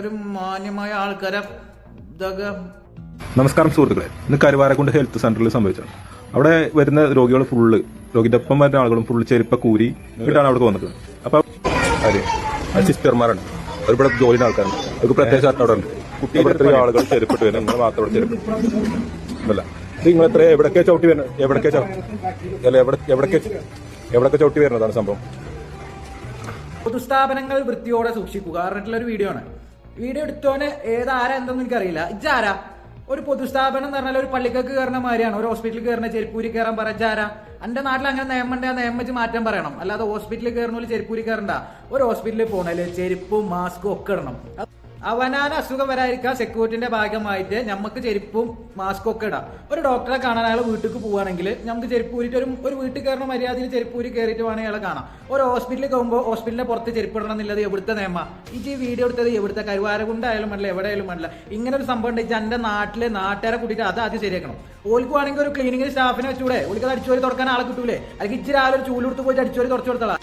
ഒരു മാന്യമായ ആൾക്കാരെ ഇതൊക്കെ നമസ്കാരം സുഹൃത്തുക്കളെ. ഇന്ന് കരുവാരക്കുണ്ട് ഹെൽത്ത് സെന്ററിൽ സംഭവിച്ചത് അവിടെ വരുന്ന രോഗികൾ ഫുള്ള് രോഗിന്റെ ഒപ്പം വരുന്ന ആളുകളും ഫുള്ള് ചെരുപ്പ കൂരി ഇട്ടാണ് അവിടെ വന്നത്. അപ്പൊ അതെ സിസ്റ്റർമാരാണ്. ഒരുപാട് ജോലിയുടെ ആൾക്കാരുണ്ട് അവർക്ക് പ്രത്യേക അവിടെ ഉണ്ട്. കുട്ടി ഇവിടെ ഇത്രയും ആളുകൾ ചെരുപ്പിട്ട് വരുന്നത്. നിങ്ങൾ മാത്രം ഇവിടെ ചെരുപ്പ്. അല്ല ഇത് നിങ്ങൾ എത്ര എവിടൊക്കെ ചവിട്ടി വരുന്നത് എവിടൊക്കെ അല്ല എവിടെ എവിടൊക്കെ എവിടൊക്കെ ചവിട്ടി വരുന്നതാണ് സംഭവം? പൊതുസ്ഥാപനങ്ങൾ വൃത്തിയോടെ സൂക്ഷിക്കുക. പറഞ്ഞിട്ടുള്ള ഒരു വീഡിയോ ആണ്. വീഡിയോ എടുത്തോന് ഏതാരാ എന്തെന്ന് എനിക്കറിയില്ല. ഇജാരാ ഒരു പൊതുസ്ഥാപനം എന്ന് പറഞ്ഞാൽ ഒരു പള്ളിക്കൊക്കെ കയറുന്ന മാതിരിയാണ്. ഒരു ഹോസ്പിറ്റലിൽ കയറുന്ന ചെരുപ്പൂരി കയറാൻ പറഞ്ഞാരാ എന്റെ നാട്ടിൽ അങ്ങനെ നിയമണ്ടേ ആ നിയമം വെച്ച് മാറ്റം പറയണം. അല്ലാതെ ഹോസ്പിറ്റലിൽ കയറുന്ന പോലെ ചെരുപ്പൂരി കയറണ്ട. ഒരു ഹോസ്പിറ്റലിൽ പോകണല്ലേ ചെരുപ്പും മാസ്കും ഒക്കെ ഇടണം. അവനാന അസുഖം വരാതിരിക്കാൻ സെക്യൂരിറ്റിന്റെ ഭാഗമായിട്ട് നമുക്ക് ചെരുപ്പും മാസ്കും ഒക്കെ ഇടാം. ഒരു ഡോക്ടറെ കാണാൻ അയാൾ വീട്ടിലേക്ക് പോവുകയാണെങ്കിൽ നമുക്ക് ചെരുപ്പ് ഊരിട്ട് ഒരു ഒരു വീട്ടിൽ കയറുന്ന മര്യാദയിൽ ചെരുപ്പ് ഊരി കയറിയിട്ട് വേണമെങ്കിൽ അയാളെ കാണാം ഒരു ഹോസ്പിറ്റലിൽ പോകുമ്പോൾ ഹോസ്പിറ്റലിന്റെ പുറത്ത് ചെരുപ്പ് ഇടണം എന്നുള്ളത് എവിടുത്തെ നിയമ? ഈ വീഡിയോ എടുത്തത് എവിടുത്തെ? കരുവാരകുണ്ടായാലും അല്ല എവിടെ ആയാലും അല്ല ഇങ്ങനെ ഒരു സംഭവം ഉണ്ടെങ്കിൽ എന്റെ നാട്ടിലെ നാട്ടുകാരെ കൂട്ടിയിട്ട് അത് ആദ്യം ശരിയാക്കണം. ഓൽക്ക് വേണമെങ്കിൽ ഒരു ക്ലീനിങ് സ്റ്റാഫിനെ വെച്ചൂടെ? ഓൽക്ക് അടിച്ചോരി തുറക്കാൻ ആളെ കിട്ടൂലേ? അല്ലെങ്കിൽ ഇച്ചിരി ആളൊരു ചൂലെടുത്ത് പോയിട്ട് അടിച്ചോരി തുറച്ചു കൊടുത്തളാ?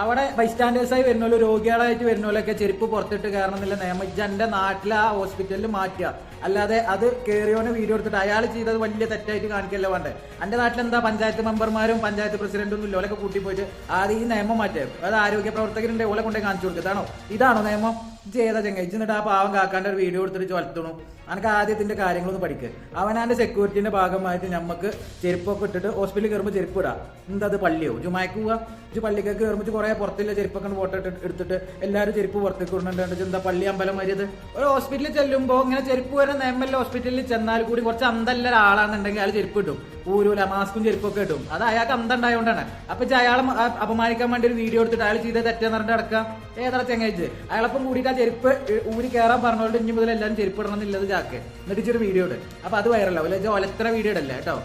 അവിടെ ബൈസ്റ്റാൻഡേഴ്സായി വരുന്നുള്ളൂ രോഗികളായിട്ട് വരുന്നോലൊക്കെ ചെരുപ്പ് പുറത്തിട്ട് കയറണമെന്നില്ല എന്നില്ല നിയമം ഇജ്ജ് എന്റെ നാട്ടിലെ ആ ഹോസ്പിറ്റലിൽ മാറ്റുക. അല്ലാതെ അത് കയറിയോനെ വീഡിയോ എടുത്തിട്ട് അയാൾ ചെയ്തത് വലിയ തെറ്റായിട്ട് കാണിക്കല്ലോ വേണ്ടേ. എന്റെ നാട്ടിൽ എന്താ പഞ്ചായത്ത് മെമ്പർമാരും പഞ്ചായത്ത് പ്രസിഡന്റും ഇല്ല. ഓലൊക്കെ കൂട്ടി പോയിട്ട് ആദ്യം ഈ നിയമം മാറ്റേ അത് ആരോഗ്യ പ്രവർത്തകരുണ്ട് ഓലെ കൊണ്ടേ കാണിച്ചു കൊടുക്കുക. ഇതാണോ? ഇതാണോ നിയമം? ഇജ്ജ് ഏതാ ചെങ്ങ ഇജ്ജ് എന്നിട്ട് ആ പാവം കാക്കാണ്ട് ഒരു വീഡിയോ എടുത്തിട്ട് ചൊലത്തണു. അനക്ക് ആദ്യത്തിന്റെ കാര്യങ്ങളൊന്ന് പഠിക്കുക അവനാന്റെ സെക്യൂരിറ്റിന്റെ ഭാഗമായിട്ട് നമുക്ക് ചെരുപ്പൊക്കെ ഇട്ടിട്ട് ഹോസ്പിറ്റലിൽ കയറുമ്പോൾ ചെരുപ്പ് ഇടാം. എന്താ അത് പള്ളിയോ? ജുമാക്ക് പോവുക ഇജ്ജ് പള്ളിക്കൊക്കെ കയറുമ്പോൾ കുറെ പുറത്തില്ല ചെരുപ്പൊക്കെ ഫോട്ടോ ഇട്ട് എടുത്തിട്ട് എല്ലാവരും ചെരുപ്പ് പുറത്തേക്ക് ഇടുന്നുണ്ട് എന്താ പള്ളി അമ്പലം വരിയത് ഒരു ഹോസ്പിറ്റലിൽ ചെല്ലുമ്പോൾ ഇങ്ങനെ ചെരുപ്പ് വരുന്ന നിയമല്ല ഹോസ്പിറ്റലിൽ ചെന്നാൽ കൂടി കുറച്ച് അന്തല്ല ഒരാളാണെന്നുണ്ടെങ്കിൽ അയാൾ ചെരുപ്പ് ഇടും. ഊരൂല മാസ്കും ചെരുപ്പൊക്കെ ഇടും. അത് അയാൾക്ക് അന്തണ്ടായതുകൊണ്ടാണ് അപ്പൊ അയാൾ അപമാനിക്കാൻ വേണ്ടി ഒരു വീഡിയോ എടുത്തിട്ട് അയാൾ ചെയ്ത തെറ്റെന്ന് പറഞ്ഞിട്ട് അടക്കാം ഏതാ ചെങ്ങാഴ്ച അയാളപ്പം ആ ചെരുപ്പ് ഊരി കയറാൻ പറഞ്ഞോണ്ട് ഇനി മുതൽ എല്ലാവരും ചെരുപ്പ് ഇടണം എന്നുള്ളത് ചാക്ക് എന്നിട്ട് ഇച്ചൊരു വീഡിയോ ഇട്. അപ്പൊ അത് വൈറലാവും അല്ലെ ഒലത്ര വീഡിയോ ഇടല്ലേ കേട്ടോ?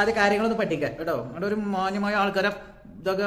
ആദ്യ കാര്യങ്ങളൊന്നും പഠിക്കാം കേട്ടോ? അവിടെ ഒരു മാന്യമായ ആൾക്കാരെ ഇതൊക്കെ